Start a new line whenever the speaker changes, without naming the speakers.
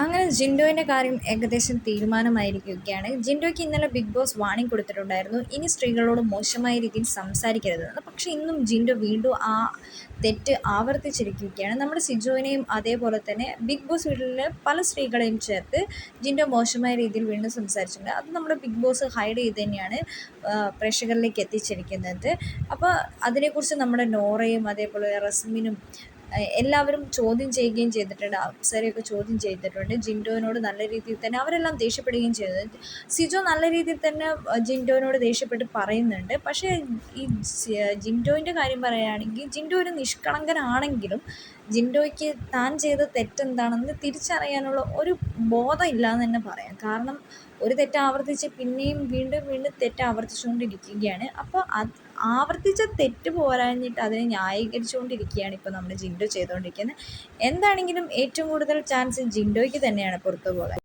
അങ്ങനെ ജിൻഡോയിന്റെ കാര്യം ഏകദേശം തീരുമാനമായിരിക്കുകയാണ്. ജിൻഡോയ്ക്ക് ഇന്നലെ ബിഗ് ബോസ് വാണിംഗ് കൊടുത്തിട്ടുണ്ടായിരുന്നു. ഇനി സ്ത്രീകളോട് മോശമായ രീതിയിൽ സംസാരിക്കരുത് പക്ഷേ ഇന്നും ജിൻഡോ വീണ്ടും ആ തെറ്റ് ആവർത്തിച്ചിരിക്കുകയാണ്. നമ്മുടെ സിജോയിനെയും അതേപോലെ തന്നെ ബിഗ് ബോസ് വീട്ടിലെ പല സ്ത്രീകളെയും ചേർത്ത് ജിൻഡോ മോശമായ രീതിയിൽ വീണ്ടും സംസാരിച്ചിട്ടുണ്ട്. അത് നമ്മുടെ ബിഗ് ബോസ് ഹൈഡ് ചെയ്ത് തന്നെയാണ് പ്രേക്ഷകരിലേക്ക് എത്തിച്ചിരിക്കുന്നത്. അപ്പോൾ അതിനെക്കുറിച്ച് നമ്മുടെ നോറയും അതേപോലെ റസ്മിനും എല്ലാവരും ചോദ്യം ചെയ്യുകയും ചെയ്തിട്ടുണ്ട്. അപ്സരയൊക്കെ ചോദ്യം ചെയ്തിട്ടുണ്ട്. ജിൻഡോനോട് നല്ല രീതിയിൽ തന്നെ അവരെല്ലാം ദേഷ്യപ്പെടുകയും ചെയ്തത് സിജോ നല്ല രീതിയിൽ തന്നെ ജിൻഡോനോട് ദേഷ്യപ്പെട്ട് പറയുന്നുണ്ട്. പക്ഷേ ഈ ജിൻഡോയിന്റെ കാര്യം പറയുകയാണെങ്കിൽ ജിൻഡോ ഒരു നിഷ്കളങ്കനാണെങ്കിലും ജിൻഡോയ്ക്ക് താൻ ചെയ്ത തെറ്റെന്താണെന്ന് തിരിച്ചറിയാനുള്ള ഒരു ബോധം ഇല്ലയെന്ന് തന്നെ പറയാം. കാരണം ഒരു തെറ്റ് ആവർത്തിച്ച് പിന്നെയും വീണ്ടും വീണ്ടും തെറ്റ് ആവർത്തിച്ചുകൊണ്ടിരിക്കുകയാണ്. അപ്പോൾ അത് ആവർത്തിച്ച തെറ്റ് പോരാഞ്ഞിട്ട് അതിനെ ന്യായീകരിച്ചുകൊണ്ടിരിക്കുകയാണ് ഇപ്പോൾ നമ്മൾ ജിൻഡോ ചെയ്തുകൊണ്ടിരിക്കുന്നത്. എന്താണെങ്കിലും ഏറ്റവും കൂടുതൽ ചാൻസ് ജിൻഡോയ്ക്ക് തന്നെയാണ് പുറത്തു പോകാൻ.